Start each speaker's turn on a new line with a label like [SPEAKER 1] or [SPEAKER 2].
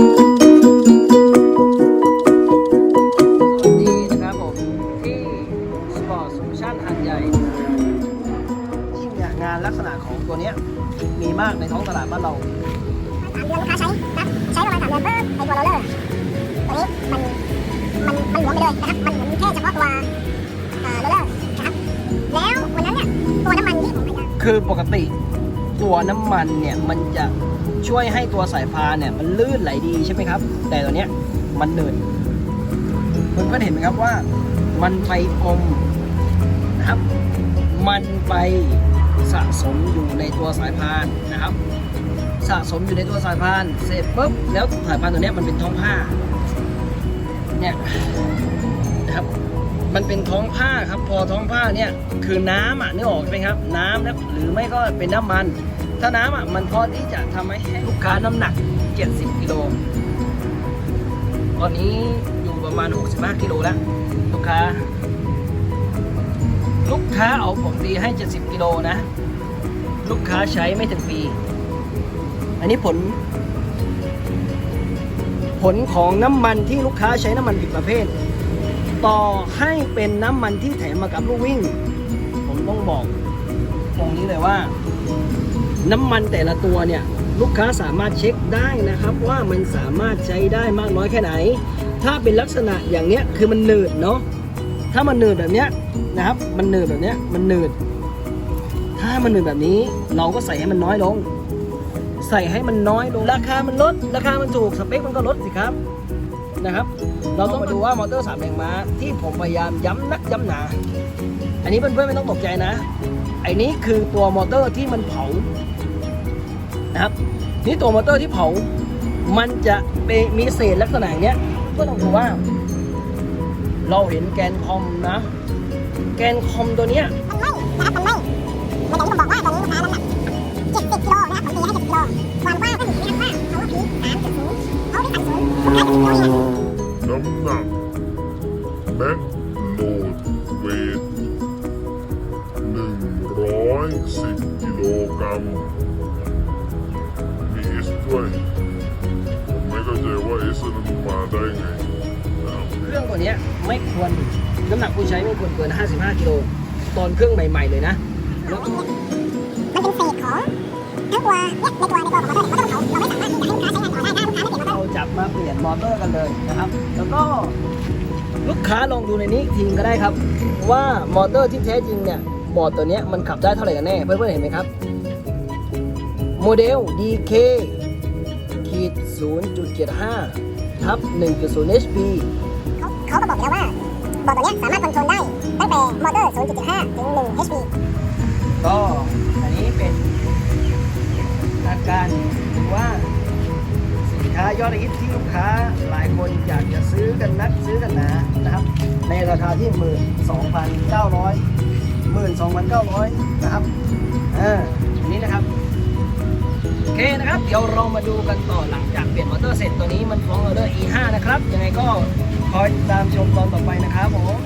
[SPEAKER 1] สวัสดีนะครับผม ที่สปอร์ตโซลูชันหัดใหญ่ยิ่งเนี่ยงานลักษณะของตัวเนี้ยมีมากในท้องตลาดบ้านเรา
[SPEAKER 2] สามเดือนลูกค้าใช้นะใช้ประมาณสามเดือนปุ๊บไอตัวโรลเลอร์ตัวนี้มันมันมันหลวมไปเลยนะครับมันเหมือนแค่เฉพาะตัวโรลเลอร์นะครับแล้ววันนั้นเนี่ยตัวน้ำมันที่ผมพยายาม
[SPEAKER 1] คือปกติ ตัวน้ำมันเนี่ยมันจะช่วยให้ตัวสายพานเนี่ยมันลื่นไหลดีใช่ไหมครับ แต่ตัวเนี้ยมันเนินเพื่อนๆเห็นไหมครับว่า มันไปอมนะครับ มันไปสะสมอยู่ในตัวสายพานนะครับ สะสมอยู่ในตัวสายพานเสร็จปุ๊บแล้วสายพานตัวเนี้ยมันเป็นท้องผ้าเนี่ยนะครับมันเป็นท้องผ้าครับพอท้องผ้าเนี่ยคือน้ำอะนึกออกใช่ไหมครับ น้ำนะหรือไม่ก็เป็นน้ำมัน ถ้าน้ำอะมันพอที่จะทำให้ลูกค้าน้ำหนัก 70กิโลตอนนี้อยู่ประมาณ 65กิโลแล้ว ลูกค้า ลูกค้าเอาผมดีให้ 70กิโลนะ ลูกค้าใช้ไม่ถึงปี อันนี้ผล ผลของน้ำมันที่ลูกค้าใช้น้ำมันผิดประเภท ต่อให้เป็นน้ำมันที่แถมมากับลูกวิ่ง ผมต้องบอกตรงนี้เลยว่า น้ำมันแต่ละตัวเนี่ยลูกค้าสามารถเช็คได้นะครับว่ามันสามารถใช้ได้มากน้อยแค่ไหน ถ้าเป็นลักษณะอย่างเนี้ยคือมันหนืดเนาะถ้ามันหนืดแบบเนี้ยนะครับ มันหนืดแบบเนี้ยมันหนืด ถ้ามันหนืดแบบนี้ เราก็ใส่ให้มันน้อยลง ใส่ให้มันน้อยลง ราคามันลด ราคามันถูกสเปคมันก็ลดสิครับนะครับ เราต้องมาดูว่ามอเตอร์สามแรงม้าที่ผมพยายามย้ำนักย้ำหนา อันนี้เพื่อนๆไม่ต้องตกใจนะไอ้นี้คือตัวมอเตอร์ที่มันเผา นะครับนี่ตัวมอเตอร์ที่เผา มันจะเป็นมีเศษลักษณะเนี้ยก็ต้องดูว่า เราเห็นแกนคอมนะ แกนคอมตัวเนี้ย
[SPEAKER 2] มันไม่นะครับมันไม่ในอย่างที่ผมบอกว่าตอนนี้ลูกค้าน้ำหนัก70กิโลนะครับผมตีให้70กิโลความกว้างก็อยู่ที่นะครับว่า power peak 3.0 power peak 3.0ลูกค้า70กิโลเนี่ย
[SPEAKER 3] น้ำหนักแม็กโหลดเวทหนึ่งร้อยสิบกิโลกรัม มีเอสด้วย ผมไม่เข้าใจว่าเอสมันมาได้ไงนะครับ
[SPEAKER 1] เครื่องตัวเนี้ยไม่ควรน้ำหนักผู้ใช้ไม่ควรเกิน 55กิโลตอนเครื่องใหม่ ๆ เลยนะแล้ว
[SPEAKER 2] มันเป็นเศษของทั้งตัวเนี่ยในตัวในตัวของมอเตอร์เนี่ยมอเตอร์เขาเราไม่สามารถที่จะให้ลูกค้าใช้งานต่อได้ถ้าลูกค้าไม่เปลี่ยนมอเตอร์
[SPEAKER 1] เราจับมาเปลี่ยนมอเตอร์กันเลยนะครับ แล้วก็ลูกค้าลองดูในนี้อีกทีก็ได้ครับ ว่ามอเตอร์ที่แท้จริงเนี่ยบอร์ดตัวเนี้ยมันขับได้เท่าไหร่กันแน่เพื่อนๆเห็นไหมครับ โมเดล DK ขีด0.75 ทับ 1.0 HP
[SPEAKER 2] เขาเขาก็บอกอยู่แล้วว่า บอร์ดตัวเนี้ยสามารถคอนโทรลได้ ตั้งแต่มอเตอร์ 0.75 ถึง 1 HP
[SPEAKER 1] ก็อันนี้เป็นอาการหรือว่าสินค้ายอดฮิตที่ลูกค้าหลายคนอยากจะซื้อกันนักซื้อกันหนานะครับ ในราคาที่หมื่นสองพันเก้าร้อยหมื่นสองพันเก้าร้อยนะครับอ่าอันนี้นะครับ โอเคนะครับ เดี๋ยวเรามาดูกันต่อหลังจากเปลี่ยนมอเตอร์เสร็จตัวนี้มันฟ้องออเดอร์ E5 นะครับ ยังไงก็คอยติดตามชมตอนต่อไปนะครับผม